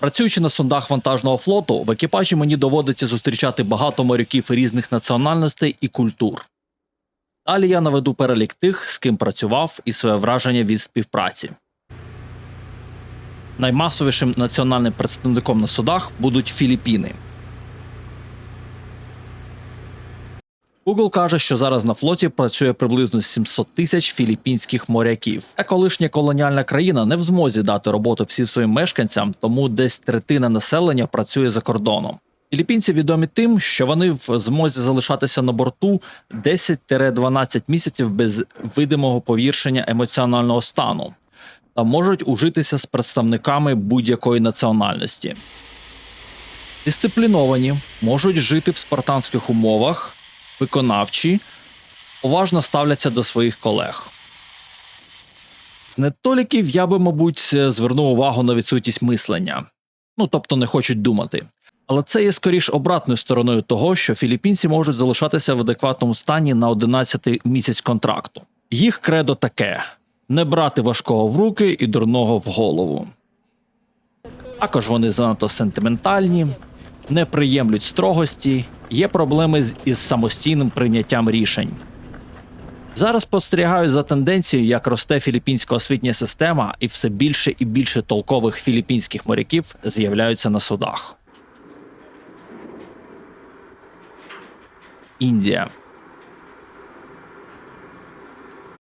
Працюючи на сундах вантажного флоту, в екіпажі мені доводиться зустрічати багато моряків різних національностей і культур. Далі я наведу перелік тих, з ким працював, і своє враження від співпраці. Наймасовішим національним представником на судах будуть Філіппіни. Google каже, що зараз на флоті працює приблизно 700 тисяч філіппінських моряків. А колишня колоніальна країна не в змозі дати роботу всім своїм мешканцям, тому десь третина населення працює за кордоном. Філіппінці відомі тим, що вони в змозі залишатися на борту 10-12 місяців без видимого повіршення емоціонального стану та можуть ужитися з представниками будь-якої національності. Дисципліновані можуть жити в спартанських умовах, виконавчі, уважно ставляться до своїх колег. З недоліків я би, мабуть, звернув увагу на відсутність мислення. Ну тобто не хочуть думати. Але це є скоріш обратною стороною того, що філіппінці можуть залишатися в адекватному стані на 11 місяць контракту. Їх кредо таке: не брати важкого в руки і дурного в голову. Також вони занадто сентиментальні, не приємлють строгості, є проблеми з- із самостійним прийняттям рішень. Зараз спостерігаю за тенденцією, як росте філіппінська освітня система, і все більше і більше толкових філіппінських моряків з'являються на судах. Індія.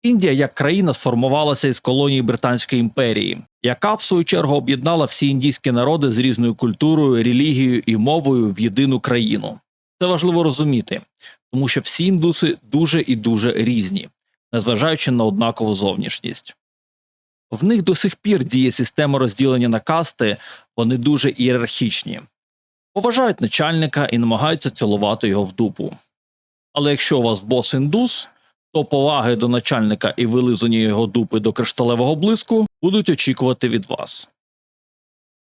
Індія як країна сформувалася із колонії Британської імперії, яка в свою чергу об'єднала всі індійські народи з різною культурою, релігією і мовою в єдину країну. Це важливо розуміти, тому що всі індуси дуже і дуже різні, незважаючи на однакову зовнішність. В них до сих пір діє система розділення на касти, вони дуже ієрархічні, поважають начальника і намагаються цілувати його в дупу. Але якщо у вас бос індус, то поваги до начальника і вилизання його дупи до кришталевого блиску будуть очікувати від вас.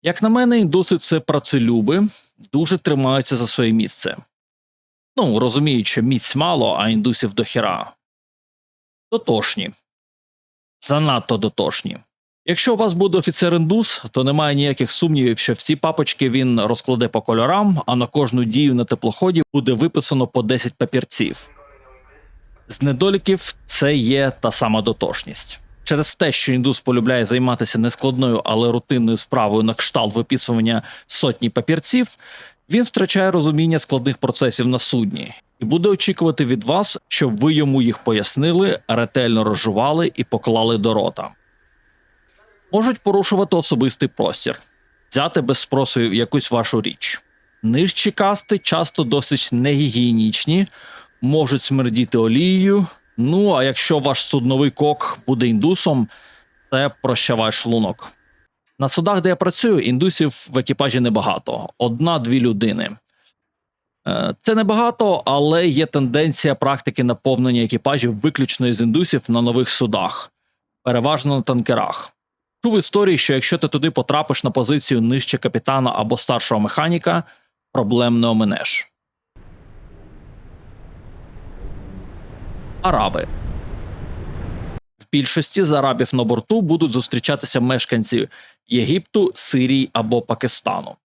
Як на мене, індуси це працелюби, дуже тримаються за своє місце. Ну, розуміють, що місць мало, а індусів дохіра. Дотошні. Занадто дотошні. Якщо у вас буде офіцер індус, то немає ніяких сумнівів, що всі папочки він розкладе по кольорам, а на кожну дію на теплоході буде виписано по 10 папірців. З недоліків це є та сама дотошність. Через те, що індус полюбляє займатися нескладною, але рутинною справою на кшталт виписування сотні папірців, він втрачає розуміння складних процесів на судні і буде очікувати від вас, щоб ви йому їх пояснили, ретельно розжували і поклали до рота. Можуть порушувати особистий простір, взяти без спросу якусь вашу річ. Нижчі касти часто досить негігієнічні, можуть смердіти олією. Ну а якщо ваш судновий кок буде індусом, це прощавай шлунок. На судах, де я працюю, індусів в екіпажі небагато одна-дві людини. Е, Це небагато, але є тенденція практики наповнення екіпажів виключно з індусів на нових судах, переважно на танкерах. Чув історії, що якщо ти туди потрапиш на позицію нижче капітана або старшого механіка, проблем не оминеш. Араби. В більшості з арабів на борту будуть зустрічатися мешканці Єгипту, Сирії або Пакистану.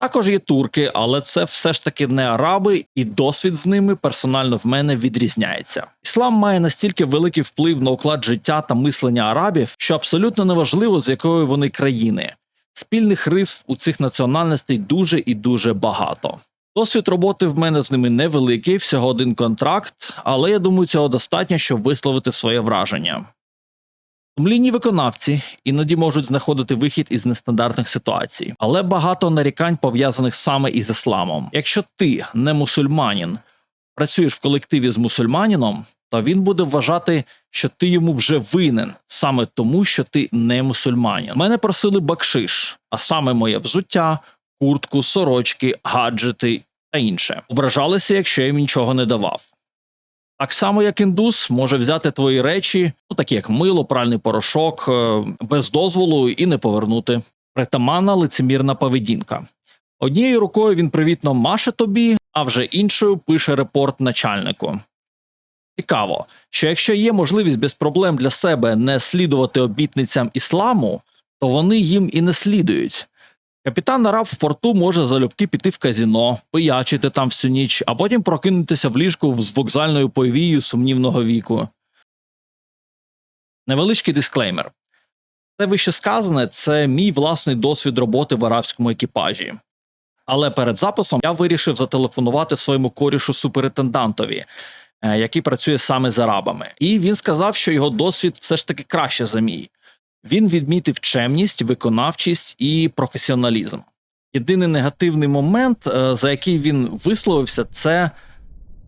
Також є турки, але це все ж таки не араби, і досвід з ними персонально в мене відрізняється. Іслам має настільки великий вплив на уклад життя та мислення арабів, що абсолютно неважливо, з якої вони країни. Спільних рис у цих національностей дуже і дуже багато. Досвід роботи в мене з ними невеликий, всього один контракт, але я думаю, цього достатньо, щоб висловити своє враження. Сумлінні виконавці іноді можуть знаходити вихід із нестандартних ситуацій, але багато нарікань пов'язаних саме із ісламом. Якщо ти не мусульманин, працюєш в колективі з мусульманином, то він буде вважати, що ти йому вже винен саме тому, що ти не мусульманин. Мене просили бакшиш, а саме моє взуття, куртку, сорочки, гаджети та інше. Ображалися, якщо їм нічого не давав. Так само, як індус може взяти твої речі, ну такі як мило, пральний порошок, е, без дозволу і не повернути. Притаманна лицемірна поведінка. Однією рукою він привітно маше тобі, а вже іншою пише репорт начальнику. Цікаво, що якщо є можливість без проблем для себе не слідувати обітницям ісламу, то вони їм і не слідують. Капітан Араб в порту може залюбки піти в казіно, пиячити там всю ніч, а потім прокинутися в ліжку з вокзальною повією сумнівного віку. Невеличкий дисклеймер. Це вище сказане це мій власний досвід роботи в арабському екіпажі. Але перед записом я вирішив зателефонувати своєму корішу суперінтендантові, е, який працює саме з арабами. І він сказав, що його досвід все ж таки краще за мій. Він відмітив чемність, виконавчість і професіоналізм. Єдиний негативний момент, е, за який він висловився, це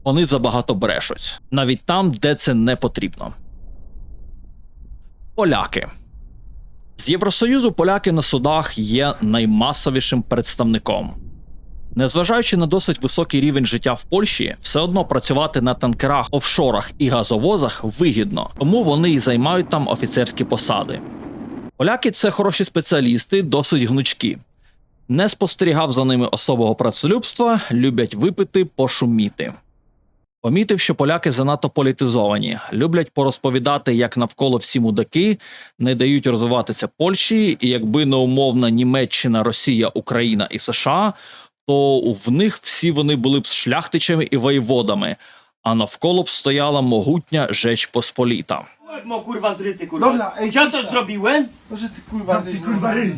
вони забагато брешуть, навіть там, де це не потрібно. Поляки. З Євросоюзу поляки на судах є наймасовішим представником. Незважаючи на досить високий рівень життя в Польщі, все одно працювати на танкерах, офшорах і газовозах вигідно, тому вони і займають там офіцерські посади. Поляки це хороші спеціалісти, досить гнучкі. Не спостерігав за ними особого працелюбства, люблять випити, пошуміти. Помітив, що поляки занадто політизовані, люблять порозповідати, як навколо всі мудаки, не дають розвиватися Польщі, і якби не умовна Німеччина, Росія, Україна і США, то в них всі вони були б шляхтичами і воєводами, а навколо б стояла могутня Жеч Посполіта. Mo kurwa zryty kurwa. Dobra, ej, Ja coś zrobiłem? To, ty kurwa, ty kurwa ryj.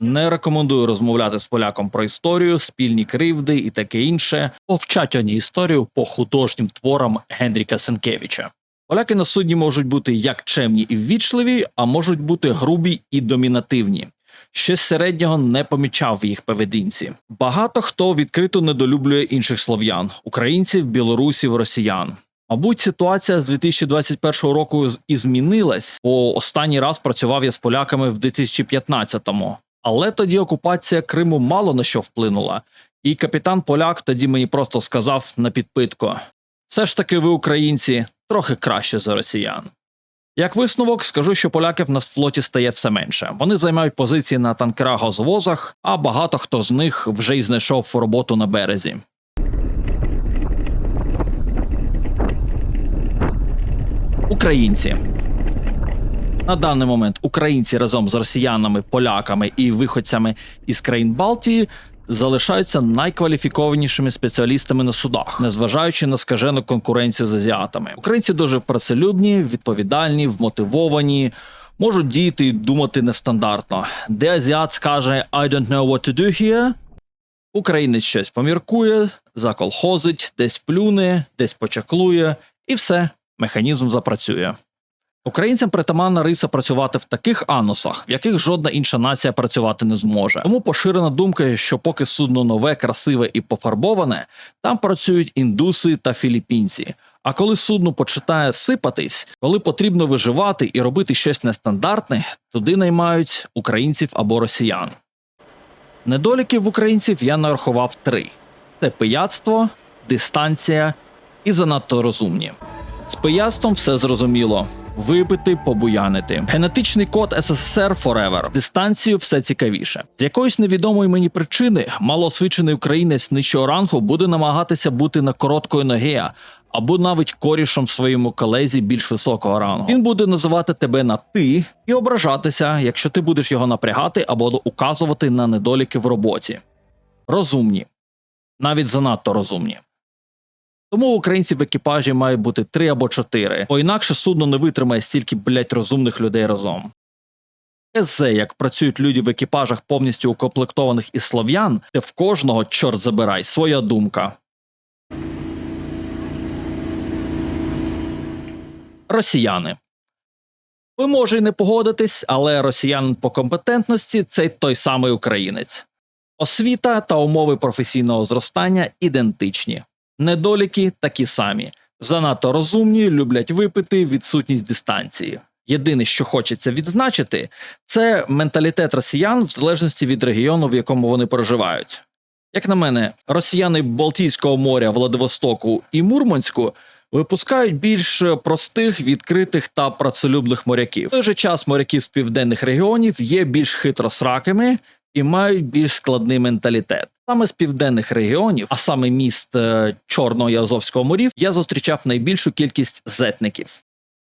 Не рекомендую розмовляти з поляком про історію, спільні кривди і таке інше. Повчать вони історію по художнім творам Генріка Сенкевича. Поляки на судні можуть бути як чемні і ввічливі, а можуть бути грубі і домінативні. Щось середнього не помічав в їх поведінці. Багато хто відкрито недолюблює інших слов'ян українців, білорусів, росіян. Мабуть, ситуація з 2021 року і змінилась, бо останній раз працював я з поляками в 2015-му. Але тоді окупація Криму мало на що вплинула, і капітан поляк тоді мені просто сказав на підпитку: все ж таки, ви, українці, трохи краще за росіян. Як висновок, скажу, що поляків на флоті стає все менше. Вони займають позиції на танкерах газовозах, а багато хто з них вже й знайшов роботу на березі. Українці на даний момент українці разом з росіянами, поляками і виходцями із країн Балтії залишаються найкваліфікованішими спеціалістами на судах, незважаючи на скажену конкуренцію з азіатами. Українці дуже працелюбні, відповідальні, вмотивовані. Можуть діяти і думати нестандартно. Де азіат скаже «I don't know what to do here», Українець щось поміркує, заколхозить, десь плюне, десь почаклує, і все, механізм запрацює. Українцям притаманна риса працювати в таких анусах, в яких жодна інша нація працювати не зможе. Тому поширена думка, що поки судно нове, красиве і пофарбоване, там працюють індуси та філіппінці. А коли судно починає сипатись, коли потрібно виживати і робити щось нестандартне, туди наймають українців або росіян. Недоліків в українців я нарахував три: це пияцтво, дистанція і занадто розумні. З пияцтвом все зрозуміло. Випити, побуянити. Генетичний код СССР Forever. З дистанцією все цікавіше. З якоїсь невідомої мені причини малоосвічений українець нижчого рангу буде намагатися бути на короткої ноги, або навіть корішем своєму колезі більш високого рангу. Він буде називати тебе на ти і ображатися, якщо ти будеш його напрягати або указувати на недоліки в роботі. Розумні, навіть занадто розумні. Тому українців в екіпажі має бути три або чотири, бо інакше судно не витримає стільки блять розумних людей разом. Езе, як працюють люди в екіпажах повністю укомплектованих із слов'ян, де в кожного, чорт забирай, своя думка. Росіяни. Ви може й не погодитись, але росіянин по компетентності це той самий українець. Освіта та умови професійного зростання ідентичні. Недоліки такі самі. Занадто розумні, люблять випити, відсутність дистанції. Єдине, що хочеться відзначити, це менталітет росіян в залежності від регіону, в якому вони проживають. Як на мене, росіяни Балтійського моря, Владивостоку і Мурманську випускають більш простих, відкритих та працелюбних моряків. В той же час моряки з південних регіонів є більш хитросракими і мають більш складний менталітет. Саме з південних регіонів, а саме міст е, Чорного і Азовського морів, я зустрічав найбільшу кількість зетників.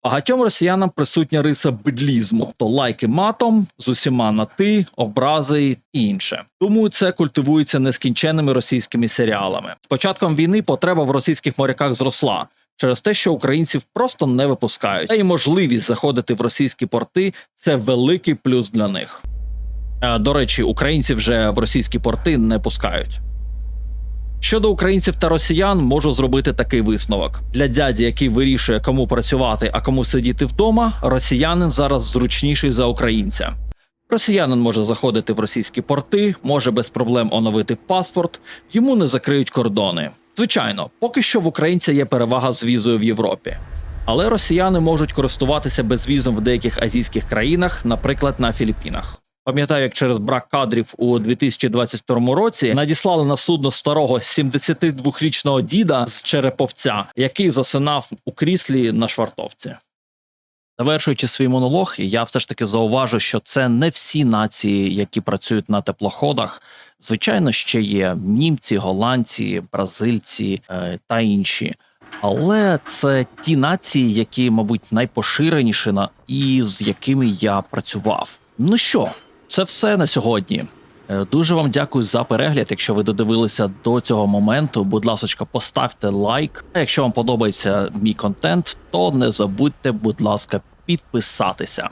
Багатьом росіянам присутня риса бедлізму, то лайки матом з усіма на ти, образи і інше. Тому це культивується нескінченними російськими серіалами. З початком війни потреба в російських моряках зросла через те, що українців просто не випускають. Та й можливість заходити в російські порти це великий плюс для них. Е, До речі, українців вже в російські порти не пускають. Щодо українців та росіян, можу зробити такий висновок для дяді, який вирішує, кому працювати, а кому сидіти вдома. Росіянин зараз зручніший за українця. Росіянин може заходити в російські порти, може без проблем оновити паспорт, йому не закриють кордони. Звичайно, поки що в українця є перевага з візою в Європі. Але росіяни можуть користуватися безвізом в деяких азійських країнах, наприклад, на Філіппінах. Пам'ятаю, як через брак кадрів у 2022 році надіслали на судно старого 72-річного діда з Череповця, який засинав у кріслі на швартовці. Завершуючи свій монолог, я все ж таки зауважу, що це не всі нації, які працюють на теплоходах. Звичайно, ще є німці, голландці, бразильці е, та інші. Але це ті нації, які, мабуть, найпоширеніші на і з якими я працював. Ну що, це все на сьогодні. Е, Дуже вам дякую за перегляд. Якщо ви додивилися до цього моменту, будь ласка, поставте лайк. А якщо вам подобається мій контент, то не забудьте, будь ласка, підписатися.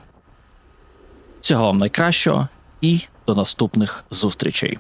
Всього вам найкращого і до наступних зустрічей.